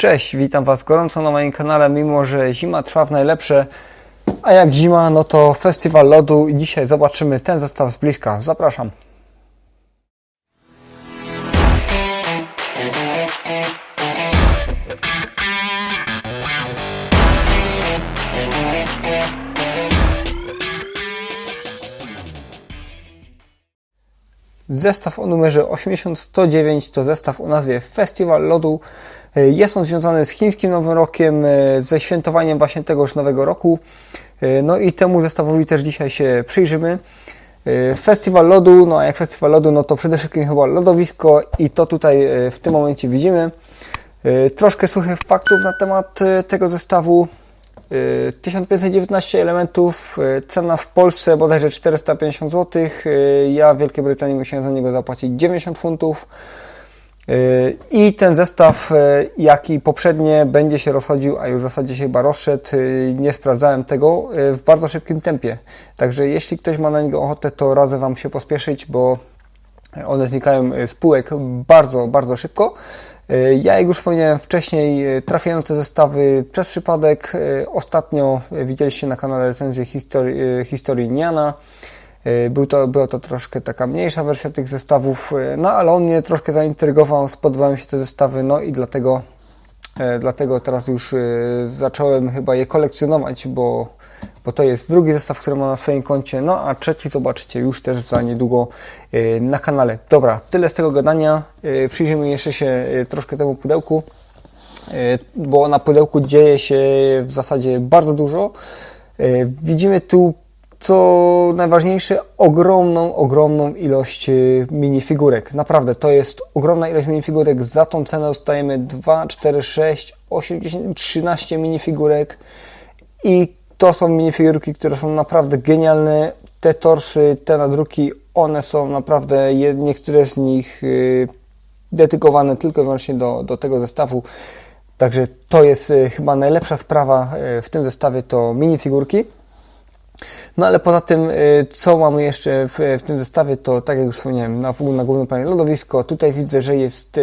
Cześć, witam Was gorąco na moim kanale, mimo że zima trwa w najlepsze, a jak zima, no to festiwal lodu i dzisiaj zobaczymy ten zestaw z bliska. Zapraszam. Zestaw o numerze 80109 to zestaw o nazwie Festiwal Lodu. E, Jest on związany z chińskim Nowym Rokiem, e, ze świętowaniem właśnie tegoż Nowego Roku. E, No i temu zestawowi też dzisiaj się przyjrzymy. Festiwal Lodu, no a jak Festiwal Lodu, no to przede wszystkim chyba lodowisko i to tutaj w tym momencie widzimy. Troszkę suchych faktów na temat tego zestawu. Y, 1519 elementów, cena w Polsce bodajże 450 zł. Ja w Wielkiej Brytanii musiałem za niego zapłacić 90 funtów. Y, I ten zestaw, y, jak i poprzednie, będzie się rozchodził, a już w zasadzie się chyba rozszedł. y, Nie sprawdzałem tego w bardzo szybkim tempie. Także jeśli ktoś ma na niego ochotę, to radzę Wam się pospieszyć, bo one znikają z półek bardzo, bardzo szybko. Ja, jak już wspomniałem wcześniej, trafiłem na te zestawy przez przypadek. Ostatnio widzieliście na kanale recenzję historii, historii Niana. Y, Był to, była to troszkę taka mniejsza wersja tych zestawów, y, no ale on mnie troszkę zaintrygował, spodobały mi się te zestawy, no i dlatego, e, dlatego teraz już y, zacząłem chyba je kolekcjonować, bo, bo to jest drugi zestaw, który mam na swoim koncie, no a trzeci zobaczycie już też za niedługo y, na kanale. Dobra, tyle z tego gadania. Y, Przyjrzyjmy jeszcze się y, troszkę temu pudełku, y, bo na pudełku dzieje się w zasadzie bardzo dużo. Y, Widzimy tu co najważniejsze, ogromną, ogromną ilość y, minifigurek. Naprawdę, to jest ogromna ilość minifigurek. Za tą cenę dostajemy 2, 4, 6, 8, 10, 13 minifigurek. I to są minifigurki, które są naprawdę genialne. Te torsy, te nadruki, one są naprawdę, niektóre z nich y, dedykowane tylko i wyłącznie do, do tego zestawu. Także to jest y, chyba najlepsza sprawa w tym zestawie, to minifigurki. No ale poza tym, y, co mamy jeszcze w, w tym zestawie, to tak jak już wspomniałem, na, na głównym planie lodowisko. Tutaj widzę, że jest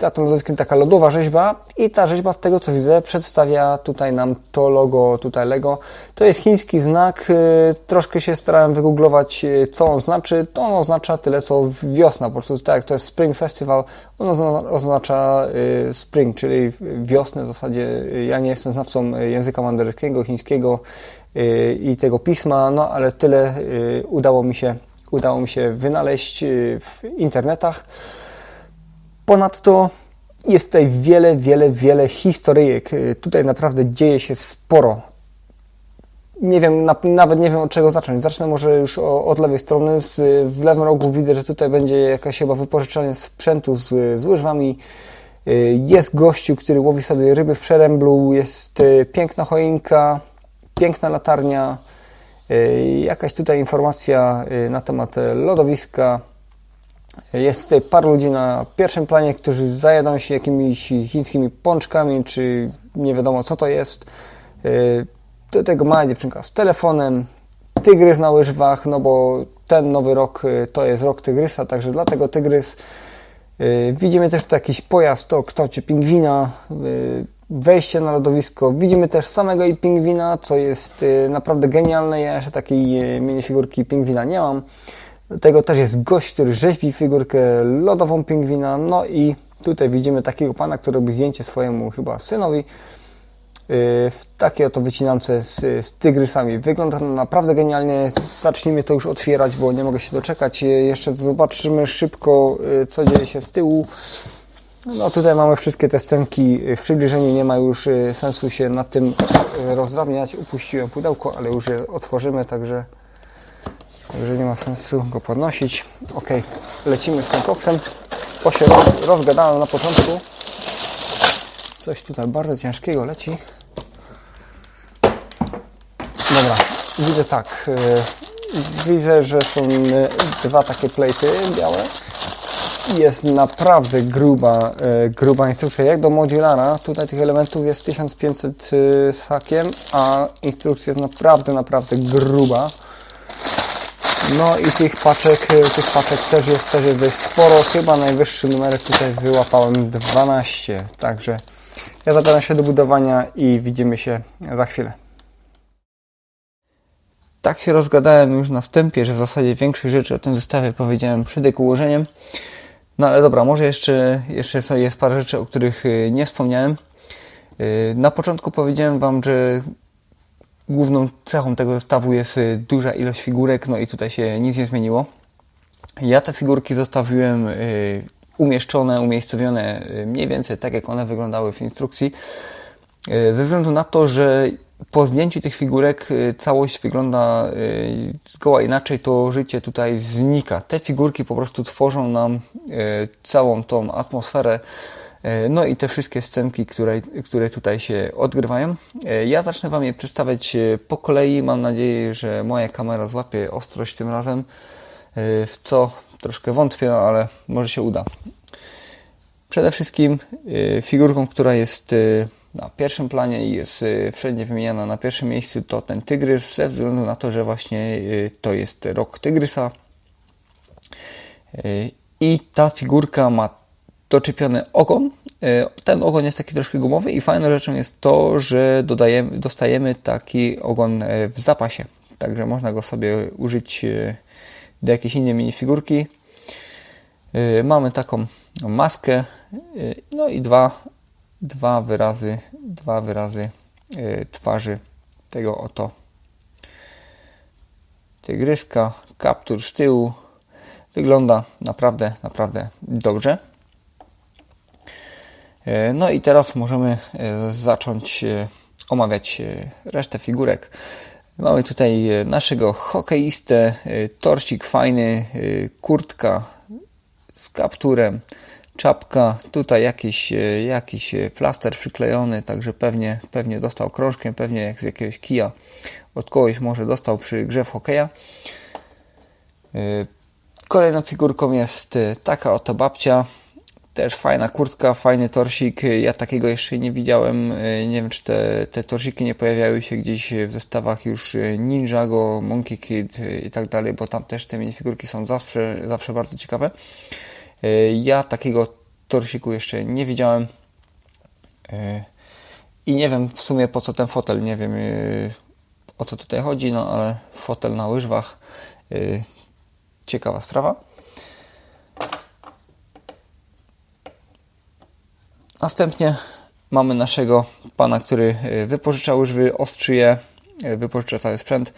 za tym lodowiskiem taka lodowa rzeźba i ta rzeźba z tego co widzę przedstawia tutaj nam to logo, tutaj Lego. To jest chiński znak, y, troszkę się starałem wygooglować y, co on znaczy. To on oznacza tyle co wiosna, po prostu tak jak to jest Spring Festival, on ozna- oznacza y, spring, czyli wiosnę w zasadzie. Ja nie jestem znawcą języka mandaryńskiego, chińskiego i tego pisma, no ale tyle udało mi się, udało mi się wynaleźć w internetach. Ponadto jest tutaj wiele, wiele, wiele historyjek. Y, Tutaj naprawdę dzieje się sporo. Nie wiem, na, nawet nie wiem od czego zacząć. Zacznę może już od lewej strony. W lewym rogu widzę, że tutaj będzie jakaś chyba wypożyczalnia sprzętu z, z łyżwami. Y, Jest gościu, który łowi sobie ryby w przeręblu. Jest y, piękna choinka, piękna latarnia. Jakaś tutaj informacja na temat lodowiska. Jest tutaj paru ludzi na pierwszym planie, którzy zajadą się jakimiś chińskimi pączkami, czy nie wiadomo co to jest. Yy, Do tego mała dziewczynka z telefonem, tygrys na łyżwach, no bo ten nowy rok yy, to jest rok tygrysa, także dlatego tygrys. Yy, Widzimy też tu jakiś pojazd o kształcie pingwina, wejście na lodowisko. Widzimy też samego i pingwina, co jest naprawdę genialne. Ja jeszcze takiej minifigurki pingwina nie mam. Tego też jest gość, który rzeźbi figurkę lodową pingwina. No i tutaj widzimy takiego pana, który robi zdjęcie swojemu chyba synowi yy, w takiej oto wycinance z, z tygrysami. Wygląda to naprawdę genialnie. Zacznijmy to już otwierać, bo nie mogę się doczekać. Yy, Jeszcze zobaczymy szybko, yy, co dzieje się z tyłu. No tutaj mamy wszystkie te scenki w przybliżeniu, nie ma już sensu się nad tym rozdrabniać. Upuściłem pudełko, ale już je otworzymy, także Także nie ma sensu go podnosić. Ok, lecimy z tym koksem. Bo się roz, rozgadałem na początku. Coś tutaj bardzo ciężkiego leci. Dobra, widzę tak. y, Widzę, że są y, dwa takie plejty białe. Jest naprawdę gruba, y, gruba instrukcja, jak do modulara. Tutaj tych elementów jest 1500 y, z hakiem, a instrukcja jest naprawdę, naprawdę gruba. No i tych paczek, y, tych paczek też jest, też jest dość sporo. Chyba najwyższy numerek tutaj wyłapałem 12, także Ja zabieram się do budowania i widzimy się za chwilę. Tak się rozgadałem już na wstępie, że w zasadzie większość rzeczy o tym zestawie powiedziałem przed ułożeniem. No ale dobra, może jeszcze, jeszcze jest parę rzeczy, o których y, nie wspomniałem. Y, na początku powiedziałem Wam, że główną cechą tego zestawu jest y, duża ilość figurek, no i tutaj się nic nie zmieniło. Ja te figurki zostawiłem umieszczone, umiejscowione mniej więcej tak, jak one wyglądały w instrukcji, ze względu na to, że po zdjęciu tych figurek całość wygląda zgoła inaczej, to życie tutaj znika. Te figurki po prostu tworzą nam całą tą atmosferę no i te wszystkie scenki, które, które tutaj się odgrywają. E, ja zacznę Wam je przedstawiać e, po kolei. Mam nadzieję, że moja kamera złapie ostrość tym razem, w co troszkę wątpię, no ale może się uda. Przede wszystkim figurką, która jest na pierwszym planie i jest wszędzie wymieniana na pierwszym miejscu, to ten tygrys, ze względu na to, że właśnie to jest rok tygrysa. I ta figurka ma doczepiony ogon. E, ten ogon jest taki troszkę gumowy i fajną rzeczą jest to, że dodajemy, dostajemy taki ogon e, w zapasie. Także można go sobie użyć e, do jakiejś innej minifigurki. Mamy taką maskę, no i dwa, dwa wyrazy, dwa wyrazy twarzy tego oto tygryska. Kaptur z tyłu. Wygląda naprawdę, naprawdę dobrze. E, no i teraz możemy e, zacząć e, omawiać resztę figurek. Mamy tutaj naszego hokeistę, torcik fajny, kurtka z kapturem, czapka, tutaj jakiś, jakiś plaster przyklejony, także pewnie, pewnie dostał krążkiem, pewnie jak z jakiegoś kija od kogoś może dostał przy grze w hokeja. Kolejną figurką jest taka oto babcia, też fajna kurtka, fajny torsik. Ja takiego jeszcze nie widziałem. Nie wiem, czy te, te torsiki nie pojawiały się gdzieś w zestawach już Ninjago, Monkey Kid i tak dalej, bo tam też te minifigurki są zawsze, zawsze bardzo ciekawe. Ja takiego torsiku jeszcze nie widziałem. I nie wiem w sumie po co ten fotel, nie wiem o co tutaj chodzi, no ale fotel na łyżwach. Ciekawa sprawa. Następnie mamy naszego pana, który e, wypożycza łyżwy, ostrzyje, e, wypożycza cały sprzęt.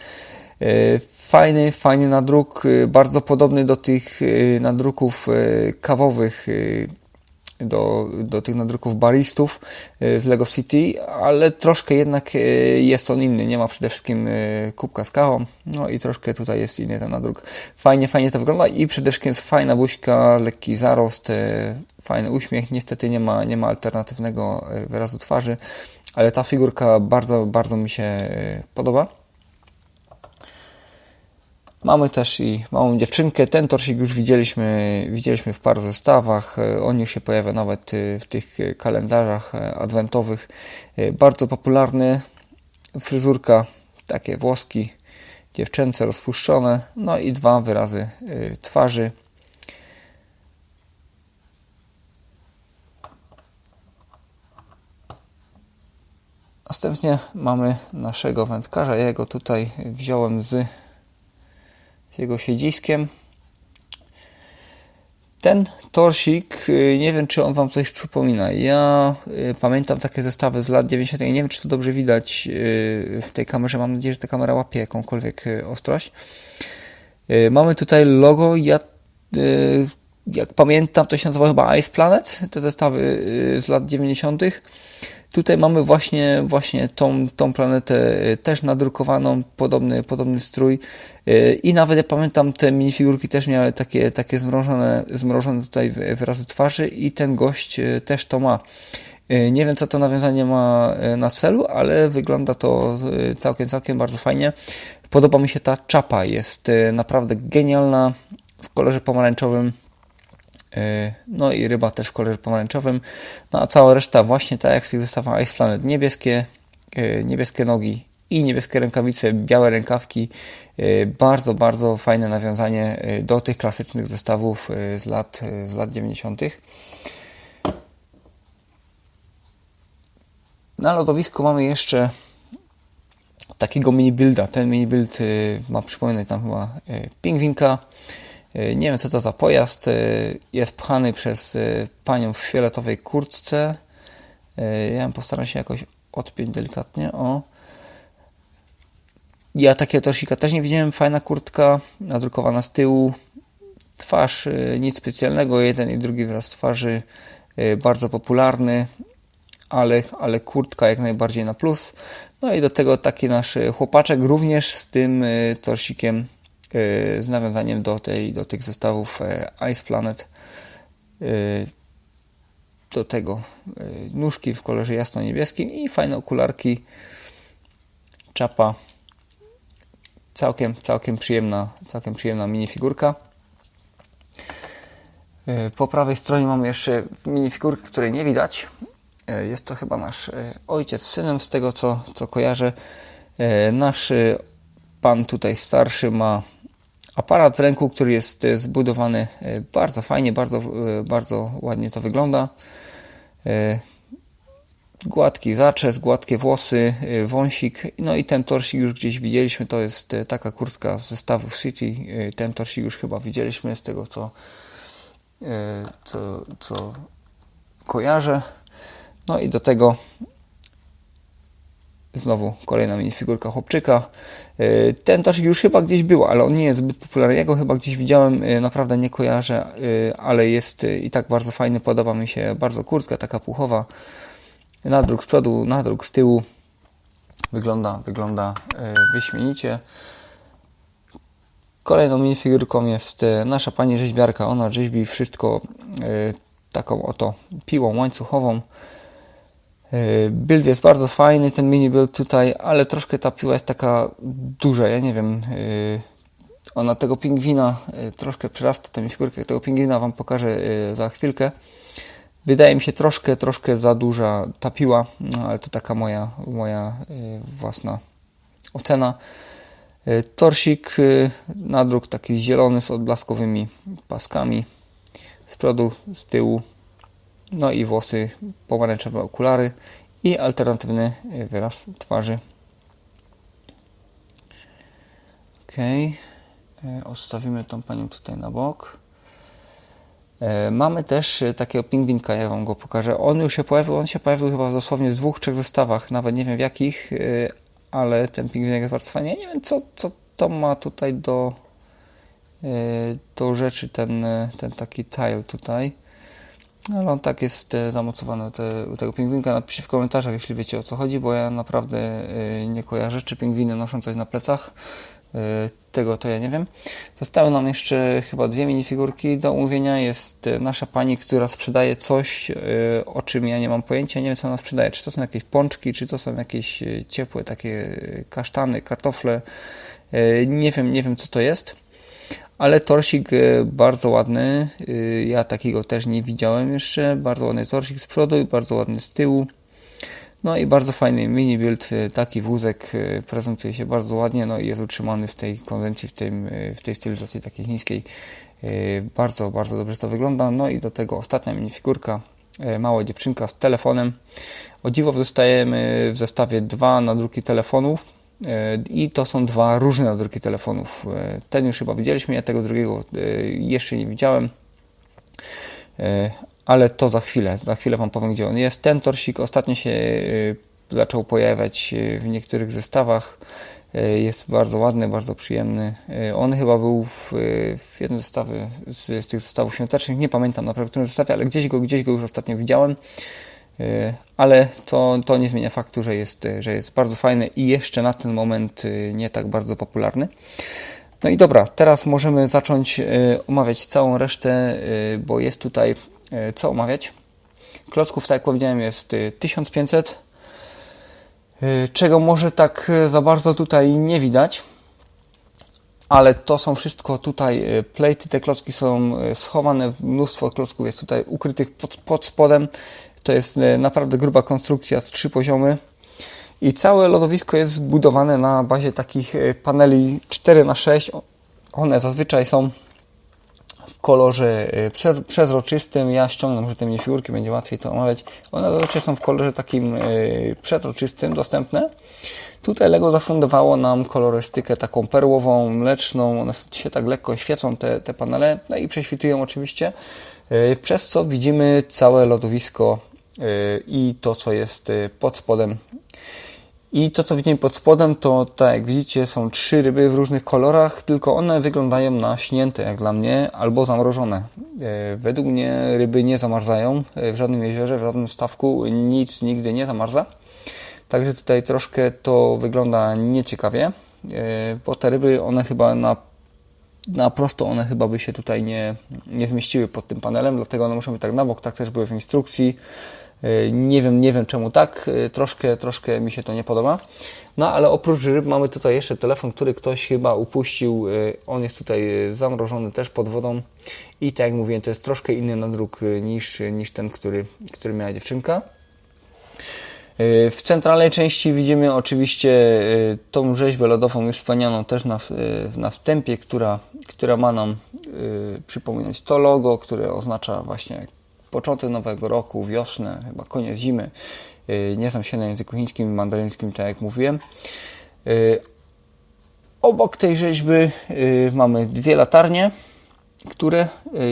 E, fajny, fajny nadruk, bardzo podobny do tych nadruków kawowych, do, do tych nadruków baristów z Lego City, ale troszkę jednak jest on inny. Nie ma przede wszystkim kubka z kawą, no i troszkę tutaj jest inny ten nadruk. Fajnie, fajnie to wygląda i przede wszystkim jest fajna buźka, lekki zarost, fajny uśmiech. Niestety nie ma, nie ma alternatywnego e, wyrazu twarzy, ale ta figurka bardzo, bardzo mi się e, podoba. Mamy też i małą dziewczynkę. Ten torsik już widzieliśmy, widzieliśmy w paru zestawach. E, on już się pojawia nawet w tych kalendarzach adwentowych. Bardzo popularny. Fryzurka, takie włoski dziewczęce rozpuszczone. No i dwa wyrazy twarzy. Następnie mamy naszego wędkarza. Ja go tutaj wziąłem z, z jego siedziskiem. Ten torsik, y, nie wiem czy on Wam coś przypomina. Ja y, pamiętam takie zestawy z lat 90. Nie wiem czy to dobrze widać y, w tej kamerze. Mam nadzieję, że ta kamera łapie jakąkolwiek ostrość. Mamy tutaj logo. Ja jak pamiętam, to się nazywa chyba Ice Planet, te zestawy z lat 90. Tutaj mamy właśnie, właśnie tą, tą planetę e, też nadrukowaną, podobny, podobny strój. E, I nawet ja pamiętam, te minifigurki też miały takie, takie zmrożone, zmrożone tutaj wyrazy twarzy i ten gość e, też to ma. Nie wiem, co to nawiązanie ma na celu, ale wygląda to całkiem, całkiem bardzo fajnie. Podoba mi się ta czapa, jest naprawdę genialna w kolorze pomarańczowym. E, no i ryba też w kolorze pomarańczowym. No a cała reszta właśnie tak jak z tych zestawach Ice Planet. Niebieskie, e, niebieskie nogi i niebieskie rękawice, białe rękawki. E, bardzo, bardzo fajne nawiązanie do tych klasycznych zestawów z lat, z lat 90. Na lodowisku mamy jeszcze takiego mini builda. Ten mini build ma przypominać tam chyba pingwinka. Nie wiem co to za pojazd. Jest pchany przez panią w fioletowej kurtce. Ja postaram się jakoś odpiąć delikatnie. O. Ja takiego torsika też nie widziałem. Fajna kurtka, nadrukowana z tyłu. Twarz, nic specjalnego. Jeden i drugi wyraz twarzy bardzo popularny, ale, ale kurtka jak najbardziej na plus. No i do tego taki nasz chłopaczek również z tym torsikiem z nawiązaniem do, tej, do tych zestawów Ice Planet. Do tego nóżki w kolorze jasno-niebieskim i fajne okularki, czapa. Całkiem, całkiem przyjemna, całkiem przyjemna minifigurka. Po prawej stronie mamy jeszcze minifigurkę, której nie widać. Jest to chyba nasz ojciec z synem, z tego co, co kojarzę. Nasz pan tutaj starszy ma aparat ręku, który jest zbudowany bardzo fajnie, bardzo, bardzo ładnie to wygląda. Gładki zaczes, gładkie włosy, wąsik. No i ten torsik już gdzieś widzieliśmy. To jest taka kurtka z zestawu City. Ten torsik już chyba widzieliśmy z tego co, co, co kojarzę. No i do tego znowu kolejna minifigurka chłopczyka. Ten torsik już chyba gdzieś był, ale on nie jest zbyt popularny. Ja go chyba gdzieś widziałem, naprawdę nie kojarzę, ale jest i tak bardzo fajny. Podoba mi się bardzo kurtka, taka puchowa. Nadruk z przodu, nadruk z tyłu. Wygląda, wygląda wyśmienicie. Kolejną minifigurką jest nasza pani rzeźbiarka. Ona rzeźbi wszystko taką oto piłą łańcuchową. Build jest bardzo fajny, ten mini build tutaj, ale troszkę ta piła jest taka duża, ja nie wiem. Ona tego pingwina troszkę przerasta, tę figurkę tego pingwina Wam pokażę za chwilkę. Wydaje mi się troszkę, troszkę za duża ta piła, no, ale to taka moja, moja własna ocena. Torsik, nadruk taki zielony z odblaskowymi paskami z przodu, z tyłu no i włosy, pomarańczowe okulary i alternatywny wyraz twarzy. Ok, odstawimy tą panią tutaj na bok. Mamy też takiego pingwinka, ja Wam go pokażę. On już się pojawił, on się pojawił chyba dosłownie w dwóch, trzech zestawach, nawet nie wiem w jakich, ale ten pingwinek jest bardzo fajny. Ja nie wiem, co, co to ma tutaj do, do rzeczy, ten, ten taki tile tutaj. Ale on tak jest zamocowany te, u tego pingwinka. Napiszcie w komentarzach, jeśli wiecie o co chodzi, bo ja naprawdę nie kojarzę, czy pingwiny noszą coś na plecach. Tego to ja nie wiem. Zostały nam jeszcze chyba dwie minifigurki do umówienia. Jest nasza pani, która sprzedaje coś, o czym ja nie mam pojęcia. Nie wiem, co ona sprzedaje. Czy to są jakieś pączki, czy to są jakieś ciepłe takie kasztany, kartofle. Nie wiem, nie wiem, co to jest ale torsik bardzo ładny. Ja takiego też nie widziałem jeszcze. Bardzo ładny torsik z przodu i bardzo ładny z tyłu. No i bardzo fajny mini build, taki wózek prezentuje się bardzo ładnie, no i jest utrzymany w tej konwencji, w, tym, w tej stylizacji takiej chińskiej. Bardzo, bardzo dobrze to wygląda. No i do tego ostatnia minifigurka, mała dziewczynka z telefonem. O dziwo dostajemy w zestawie dwa nadruki telefonów i to są dwa różne nadruki telefonów. Ten już chyba widzieliśmy, ja tego drugiego jeszcze nie widziałem ale to za chwilę, za chwilę Wam powiem, gdzie on jest. Ten torsik ostatnio się zaczął pojawiać w niektórych zestawach. Jest bardzo ładny, bardzo przyjemny. On chyba był w, w jednym zestawie z, z tych zestawów świątecznych. Nie pamiętam naprawdę w którym zestawie, ale gdzieś go, gdzieś go już ostatnio widziałem. Ale to, to nie zmienia faktu, że jest, że jest bardzo fajny i jeszcze na ten moment nie tak bardzo popularny. No i dobra, teraz możemy zacząć omawiać całą resztę, bo jest tutaj co omawiać. Klocków, tak jak powiedziałem, jest 1500, czego może tak za bardzo tutaj nie widać, ale to są wszystko tutaj plejty, te klocki są schowane, mnóstwo klocków jest tutaj ukrytych pod, pod spodem, to jest naprawdę gruba konstrukcja z trzy poziomy i całe lodowisko jest zbudowane na bazie takich paneli 4 na 6 one zazwyczaj są kolorze przezroczystym. Ja ściągnę może te minifigurki, będzie łatwiej to omawiać. One zazwyczaj są w kolorze takim przezroczystym, dostępne. Tutaj Lego zafundowało nam kolorystykę taką perłową, mleczną. One się tak lekko świecą, te, te panele, no i prześwitują oczywiście, przez co widzimy całe lodowisko i to, co jest pod spodem i to, co widzimy pod spodem, to tak jak widzicie, są trzy ryby w różnych kolorach, tylko one wyglądają na śnięte, jak dla mnie, albo zamrożone. E, według mnie ryby nie zamarzają e, w żadnym jeziorze, w żadnym stawku, nic nigdy nie zamarza. Także tutaj troszkę to wygląda nieciekawie, bo te ryby, one chyba na, na prosto, one chyba by się tutaj nie, nie zmieściły pod tym panelem, dlatego one muszą być tak na bok, tak też były w instrukcji. E, nie wiem, nie wiem czemu tak, e, troszkę, troszkę mi się to nie podoba. No ale oprócz ryb mamy tutaj jeszcze telefon, który ktoś chyba upuścił. E, on jest tutaj zamrożony też pod wodą i tak jak mówiłem, to jest troszkę inny nadruk niż, niż ten, który, który miała dziewczynka. W centralnej części widzimy oczywiście tą rzeźbę lodową już wspomnianą też na, na wstępie, która, która ma nam przypominać to logo, które oznacza właśnie początek nowego roku, wiosnę, chyba koniec zimy. Y, nie znam się na języku chińskim i mandaryńskim, tak jak mówiłem. Y, obok tej rzeźby y, mamy dwie latarnie, które,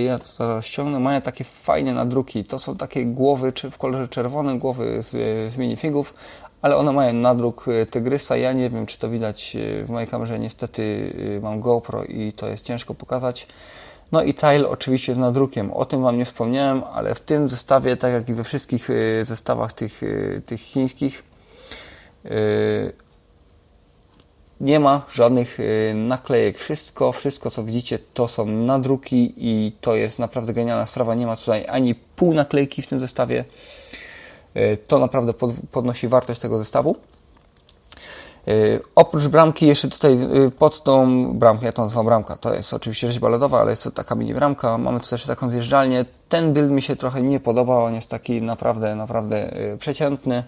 ja to zaraz ściągnę, mają takie fajne nadruki. To są takie głowy w kolorze czerwonym, głowy z, z minifigów, ale one mają nadruk tygrysa. Ja nie wiem, czy to widać w mojej kamerze. Niestety mam GoPro i to jest ciężko pokazać. No i tile oczywiście z nadrukiem. O tym Wam nie wspomniałem, ale w tym zestawie, tak jak i we wszystkich y, zestawach tych, y, tych chińskich, y, nie ma żadnych naklejek. Wszystko, wszystko co widzicie to są nadruki i to jest naprawdę genialna sprawa. Nie ma tutaj ani pół naklejki w tym zestawie. To naprawdę podnosi wartość tego zestawu. Y, oprócz bramki jeszcze tutaj y, pod tą bramkę, ja to nazywam bramka, to jest oczywiście rzeźba lodowa, ale jest to taka mini bramka. Mamy tu też taką zjeżdżalnię. Ten build mi się trochę nie podobał, on jest taki naprawdę, naprawdę y, przeciętny.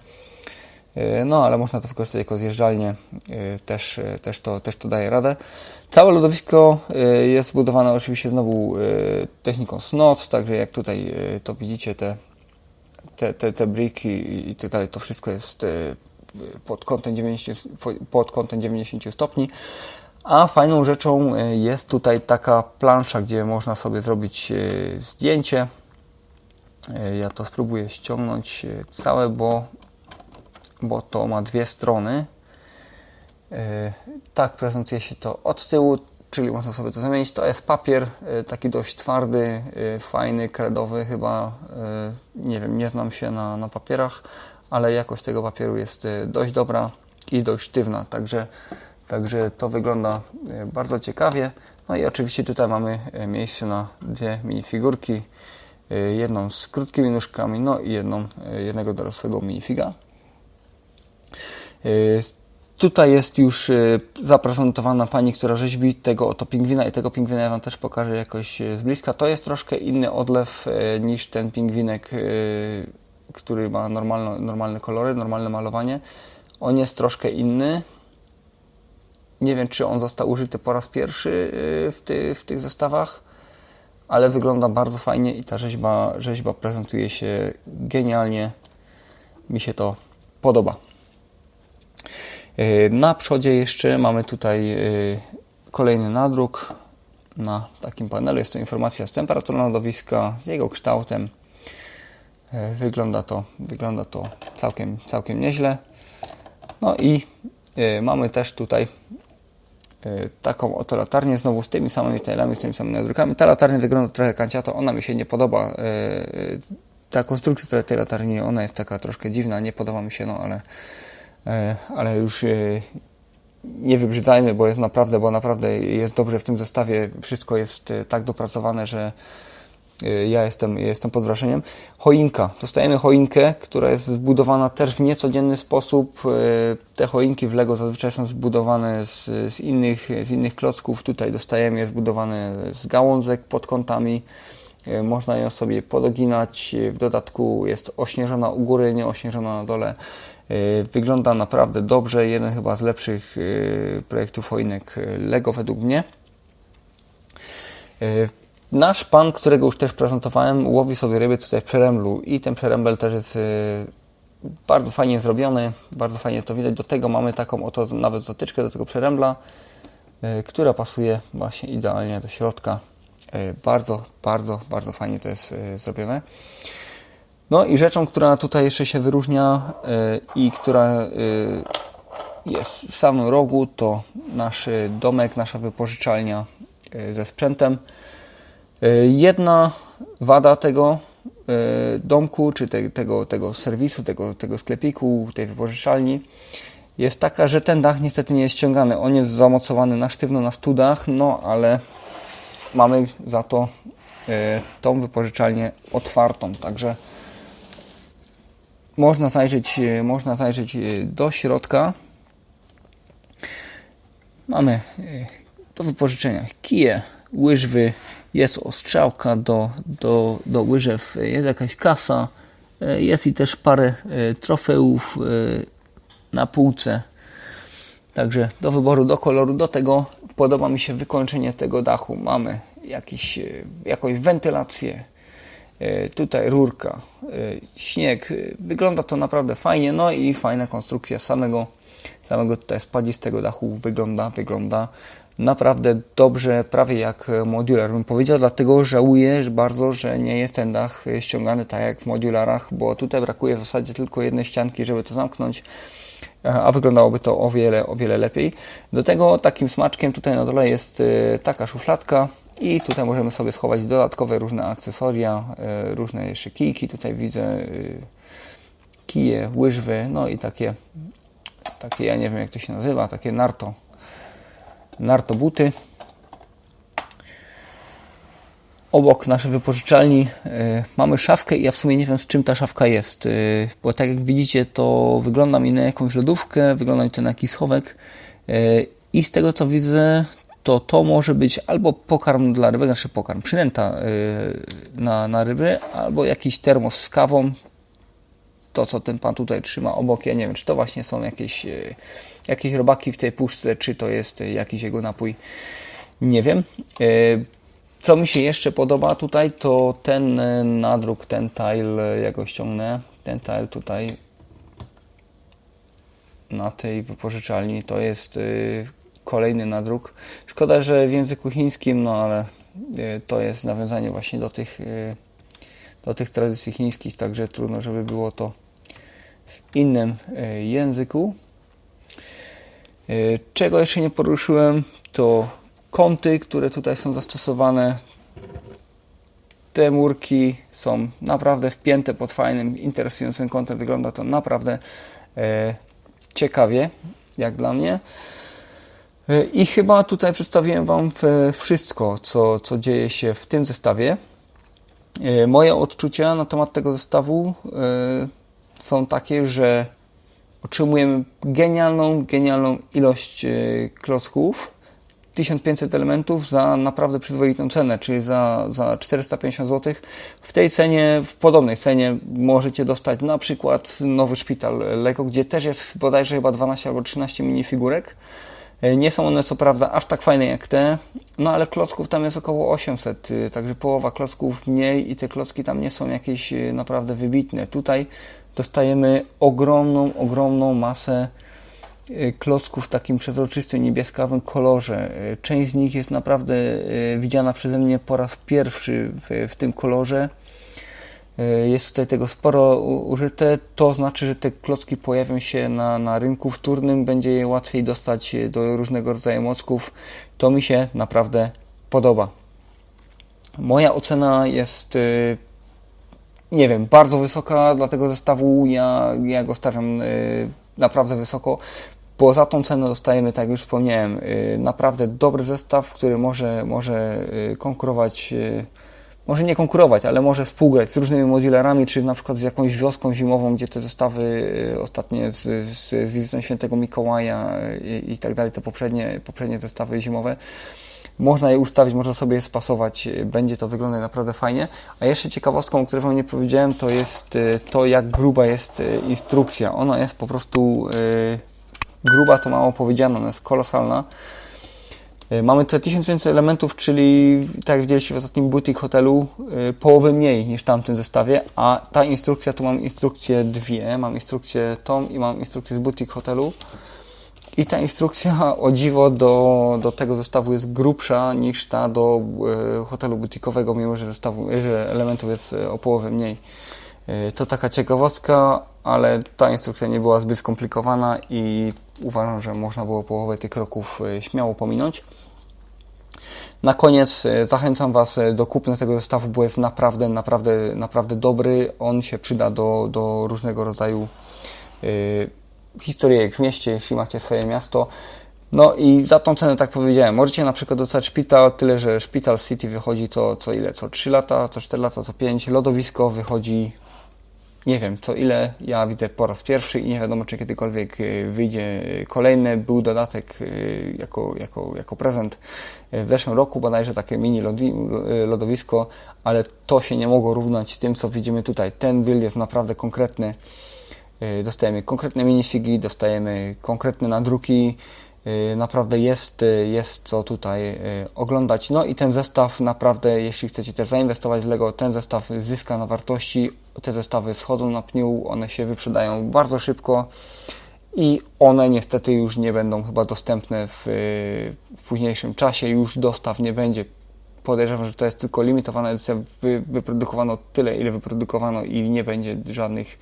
No, ale można to wykorzystać jako zjeżdżalnię, też, też, to, też to daje radę. Całe lodowisko jest zbudowane oczywiście znowu techniką SNOT, także jak tutaj to widzicie, te, te, te, te briki i tak dalej, to wszystko jest pod kątem 90, pod kątem 90 stopni. A fajną rzeczą e, jest tutaj taka plansza, gdzie można sobie zrobić e, zdjęcie. E, ja to spróbuję ściągnąć całe, bo, bo to ma dwie strony. Tak prezentuje się to od tyłu, czyli można sobie to zamienić. To jest papier taki dość twardy, fajny, kredowy chyba. Nie wiem, nie znam się na, na papierach, ale jakość tego papieru jest e, dość dobra i dość sztywna, także, także to wygląda e, bardzo ciekawie. No i oczywiście tutaj mamy e, miejsce na dwie minifigurki, jedną z krótkimi nóżkami, no i jedną, jednego dorosłego minifiga. Tutaj jest już zaprezentowana pani, która rzeźbi tego oto pingwina i tego pingwina ja Wam też pokażę jakoś z bliska. To jest troszkę inny odlew niż ten pingwinek który ma normalne, normalne kolory, normalne malowanie. On jest troszkę inny. Nie wiem, czy on został użyty po raz pierwszy y, w, ty, w tych zestawach, ale wygląda bardzo fajnie i ta rzeźba, rzeźba prezentuje się genialnie. Mi się to podoba. Y, na przodzie jeszcze mamy tutaj y, kolejny nadruk na takim panelu. Jest to informacja z temperaturą lodowiska, z jego kształtem, wygląda to, wygląda to całkiem, całkiem nieźle. No i y, mamy też tutaj y, taką oto latarnię, znowu z tymi samymi tailami, z tymi samymi nadrukami. Ta latarnia wygląda trochę kanciato, ona mi się nie podoba. Ta konstrukcja tej latarni, ona jest taka troszkę dziwna, nie podoba mi się, no ale, ale już nie wybrzydzajmy, bo jest naprawdę, bo naprawdę jest dobrze w tym zestawie. Wszystko jest tak dopracowane, że ja jestem, jestem pod wrażeniem. Choinka. Dostajemy choinkę, która jest zbudowana też w niecodzienny sposób. Y, te choinki w Lego zazwyczaj są zbudowane z, z, innych, z innych klocków. Tutaj dostajemy je zbudowane z gałązek pod kątami. Y, można ją sobie podoginać. W dodatku jest ośnieżona u góry, nie ośnieżona na dole. Wygląda naprawdę dobrze. Jeden chyba z lepszych projektów choinek Lego według mnie. Nasz pan, którego już też prezentowałem, łowi sobie ryby tutaj w przeręblu i ten przerębel też jest y, bardzo fajnie zrobiony, bardzo fajnie to widać. Do tego mamy taką oto nawet zatyczkę do tego przerębla, y, która pasuje właśnie idealnie do środka. Y, bardzo, bardzo, bardzo fajnie to jest zrobione. No i rzeczą, która tutaj jeszcze się wyróżnia i która jest w samym rogu, to nasz domek, nasza wypożyczalnia ze sprzętem. Jedna wada tego domku, czy te, tego, tego serwisu, tego, tego sklepiku, tej wypożyczalni jest taka, że ten dach niestety nie jest ściągany. On jest zamocowany na sztywno na studach, no ale mamy za to tą wypożyczalnię otwartą, także można zajrzeć, można zajrzeć do środka. Mamy do wypożyczenia kije, łyżwy, jest ostrzałka do, do, do łyżew, jest jakaś kasa, jest i też parę e, trofeów e, na półce. Także do wyboru, do koloru, do tego podoba mi się wykończenie tego dachu. Mamy jakiś, e, jakąś wentylację, tutaj rurka, śnieg. Wygląda to naprawdę fajnie, no i fajna konstrukcja samego, samego tutaj spadzistego dachu. Wygląda, wygląda naprawdę dobrze, prawie jak modular bym powiedział, dlatego żałuję bardzo, że nie jest ten dach ściągany tak jak w modularach, bo tutaj brakuje w zasadzie tylko jednej ścianki, żeby to zamknąć, a wyglądałoby to o wiele, o wiele lepiej. Do tego takim smaczkiem tutaj na dole jest e, taka szufladka i tutaj możemy sobie schować dodatkowe różne akcesoria, e, różne jeszcze kijki, tutaj widzę e, kije, łyżwy, no i takie, takie ja nie wiem jak to się nazywa, takie narto, nartobuty. Obok naszej wypożyczalni y, mamy szafkę i ja w sumie nie wiem z czym ta szafka jest, y, bo tak jak widzicie to wygląda mi na jakąś lodówkę, wygląda mi to na jakiś schowek y, i z tego co widzę to to może być albo pokarm dla ryby, znaczy pokarm, przynęta na, na ryby, albo jakiś termos z kawą, to, co ten pan tutaj trzyma obok, ja nie wiem, czy to właśnie są jakieś, e, jakieś robaki w tej puszce, czy to jest jakiś jego napój, nie wiem. E, co mi się jeszcze podoba tutaj, to ten e, nadruk, ten tile, ja go ściągnę, ten tile tutaj na tej wypożyczalni, to jest kolejny nadruk. Szkoda, że w języku chińskim, no ale to jest nawiązanie właśnie do tych, do tych tradycji chińskich, także trudno, żeby było to w innym e, języku. E, czego jeszcze nie poruszyłem, to kąty, które tutaj są zastosowane. Te murki są naprawdę wpięte pod fajnym, interesującym kątem. Wygląda to naprawdę e, ciekawie, jak dla mnie. I chyba tutaj przedstawiłem Wam wszystko, co, co dzieje się w tym zestawie. Moje odczucia na temat tego zestawu są takie, że otrzymujemy genialną, genialną ilość e, klocków, 1500 elementów za naprawdę przyzwoitą cenę, czyli za, za 450 zł. W tej cenie, w podobnej cenie możecie dostać na przykład nowy szpital Lego, gdzie też jest bodajże chyba 12 albo 13 minifigurek. E, nie są one co prawda aż tak fajne jak te, no ale klocków tam jest około 800, e, także połowa klocków mniej i te klocki tam nie są jakieś naprawdę wybitne. Tutaj dostajemy ogromną, ogromną masę y, klocków w takim przezroczystym, niebieskawym kolorze. Y, część z nich jest naprawdę y, widziana przeze mnie po raz pierwszy w, w tym kolorze. Jest tutaj tego sporo użyte, to znaczy, że te klocki pojawią się na, na rynku wtórnym, będzie je łatwiej dostać do różnego rodzaju mocków. To mi się naprawdę podoba. Moja ocena jest nie wiem, bardzo wysoka dla tego zestawu. Ja, ja go stawiam naprawdę wysoko. Poza tą cenę dostajemy, tak jak już wspomniałem, naprawdę dobry zestaw, który może, może konkurować, może nie konkurować, ale może współgrać z różnymi modularami, czy na przykład z jakąś wioską zimową, gdzie te zestawy ostatnie z, z, wizytą świętego Mikołaja i, i tak dalej, te poprzednie, poprzednie zestawy zimowe można je ustawić, można sobie je spasować, będzie to wyglądać naprawdę fajnie. A jeszcze ciekawostką, o której Wam nie powiedziałem, to jest y, to, jak gruba jest y, instrukcja. Ona jest po prostu y, gruba, to mało powiedziane, ona jest kolosalna. E, Mamy te 1500 elementów, czyli tak jak widzieliście w ostatnim boutique hotelu, e, połowę mniej niż w tamtym zestawie, a ta instrukcja, tu mam instrukcję dwie, mam instrukcję tą i mam instrukcję z boutique hotelu. I ta instrukcja o dziwo do, do tego zestawu jest grubsza niż ta do e, hotelu butikowego, mimo że, zestawu, że elementów jest o połowę mniej. To taka ciekawostka, ale ta instrukcja nie była zbyt skomplikowana i uważam, że można było połowę tych kroków śmiało pominąć. Na koniec e, zachęcam Was e, do kupna tego zestawu, bo jest naprawdę, naprawdę, naprawdę dobry. On się przyda do, do różnego rodzaju e, historyjek w mieście, jeśli macie swoje miasto. No i za tą cenę, tak powiedziałem, możecie na przykład dostać szpital, tyle że szpital City wychodzi co, co ile, co 3 lata, co 4 lata, co 5, lodowisko wychodzi nie wiem co ile, ja widzę po raz pierwszy i nie wiadomo czy kiedykolwiek y, wyjdzie kolejny. Był dodatek y, jako, jako, jako prezent w zeszłym roku, bodajże takie mini lodowisko, ale to się nie mogło równać z tym co widzimy tutaj. Ten build jest naprawdę konkretny. Dostajemy konkretne minifigi, dostajemy konkretne nadruki. Naprawdę jest, jest co tutaj oglądać. No i ten zestaw naprawdę, jeśli chcecie też zainwestować w Lego, ten zestaw zyska na wartości. Te zestawy schodzą na pniu, one się wyprzedają bardzo szybko i one niestety już nie będą chyba dostępne w, w późniejszym czasie. Już dostaw nie będzie. Podejrzewam, że to jest tylko limitowana edycja. Wy, wyprodukowano tyle, ile wyprodukowano i nie będzie żadnych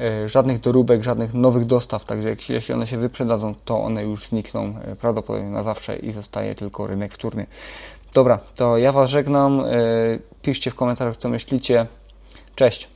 e, żadnych doróbek, żadnych nowych dostaw, także jeśli, one się wyprzedadzą, to one już znikną e, prawdopodobnie na zawsze i zostaje tylko rynek wtórny. Dobra, to ja Was żegnam. e, Piszcie w komentarzach, co myślicie. Cześć!